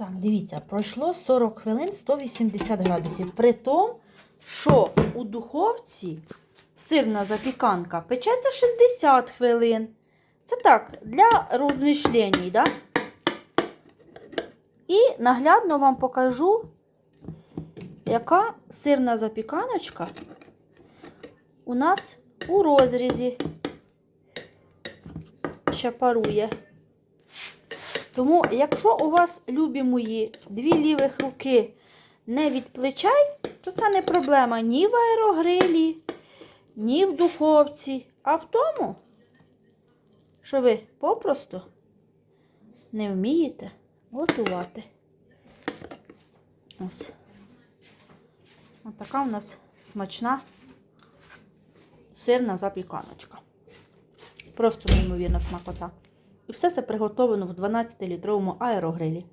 Так, дивіться, пройшло 40 хвилин 180 градусів. При тому, що у духовці сирна запіканка печеться 60 хвилин. Це так, для розмішлень, да? І наглядно вам покажу, яка сирна запіканочка у нас у розрізі ще парує. Тому, якщо у вас, любі мої, дві лівих руки не від плечай, то це не проблема ні в аерогрилі, ні в духовці, а в тому, що ви попросту не вмієте готувати. Ось. Ось така у нас смачна сирна запіканочка. Просто неймовірна смакота. І все це приготовано в 12-літровому аерогрилі.